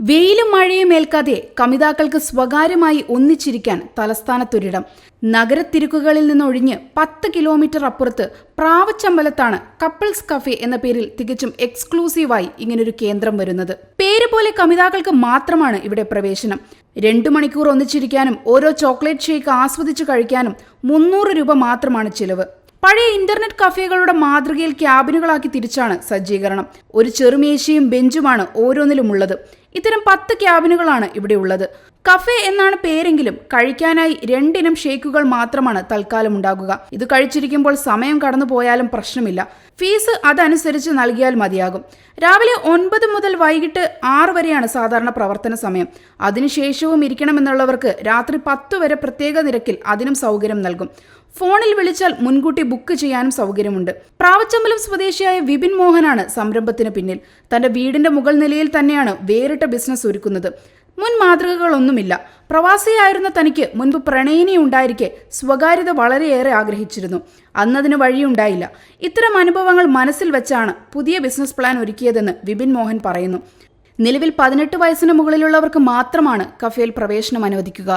വെയിലും മഴയും ഏൽക്കാതെ കമിതാക്കൾക്ക് സ്വകാര്യമായി ഒന്നിച്ചിരിക്കാൻ തലസ്ഥാനത്തൊരിടം. നഗരത്തിരുക്കുകളിൽ നിന്നൊഴിഞ്ഞ് പത്ത് കിലോമീറ്റർ അപ്പുറത്ത് പ്രാവച്ചമ്പലത്താണ് കപ്പിൾസ് കഫേ എന്ന പേരിൽ തികച്ചും എക്സ്ക്ലൂസീവായി ഇങ്ങനൊരു കേന്ദ്രം വരുന്നത്. പേര് പോലെ കമിതാക്കൾക്ക് മാത്രമാണ് ഇവിടെ പ്രവേശനം. രണ്ടു മണിക്കൂർ ഒന്നിച്ചിരിക്കാനും ഓരോ ചോക്ലേറ്റ് ഷേക്ക് ആസ്വദിച്ചു കഴിക്കാനും മുന്നൂറ് രൂപ മാത്രമാണ് ചിലവ്. പഴയ ഇന്റർനെറ്റ് കഫേകളുടെ മാതൃകയിൽ ക്യാബിനുകളാക്കി തിരിച്ചാണ് സജ്ജീകരണം. ഒരു ചെറുമേശയും ബെഞ്ചുമാണ് ഓരോന്നിലും ഉള്ളത് ഇത്തരം പത്ത് ക്യാബിനുകളാണ് ഇവിടെ ഉള്ളത്. കഫേ എന്നാണ് പേരെങ്കിലും കഴിക്കാനായി രണ്ടിനം ഷേക്കുകൾ മാത്രമാണ് തൽക്കാലം ഉണ്ടാകുക. ഇത് കഴിച്ചിരിക്കുമ്പോൾ സമയം കടന്നു പോയാലും പ്രശ്നമില്ല. ഫീസ് അതനുസരിച്ച് നൽകിയാൽ മതിയാകും. രാവിലെ ഒൻപത് മുതൽ വൈകിട്ട് ആറ് വരെയാണ് സാധാരണ പ്രവർത്തന സമയം. അതിനുശേഷവും ഇരിക്കണമെന്നുള്ളവർക്ക് രാത്രി പത്ത് വരെ പ്രത്യേക നിരക്കിൽ അതിനും സൗകര്യം നൽകും. ഫോണിൽ വിളിച്ചാൽ മുൻകൂട്ടി ബുക്ക് ചെയ്യാനും സൗകര്യമുണ്ട്. പ്രാവച്ചമ്പലം സ്വദേശിയായ വിപിൻ മോഹനാണ് സംരംഭത്തിന് പിന്നിൽ. തന്റെ വീടിന്റെ മുകൾ നിലയിൽ തന്നെയാണ് വേറിട്ട ബിസിനസ് ഒരുക്കുന്നത്. മുൻ മാതൃകകളൊന്നുമില്ല. പ്രവാസിയായിരുന്ന തനിക്ക് മുൻപ് പ്രണയിനി ഉണ്ടായിരിക്കെ സ്വകാര്യത വളരെയേറെ ആഗ്രഹിച്ചിരുന്നു. അന്നതിന് വഴിയുണ്ടായില്ല. ഇത്തരം അനുഭവങ്ങൾ മനസ്സിൽ വെച്ചാണ് പുതിയ ബിസിനസ് പ്ലാൻ ഒരുക്കിയതെന്ന് വിപിൻ മോഹൻ പറയുന്നു. നിലവിൽ പതിനെട്ട് വയസ്സിന് മുകളിലുള്ളവർക്ക് മാത്രമാണ് കഫേൽ പ്രവേശനം അനുവദിക്കുക.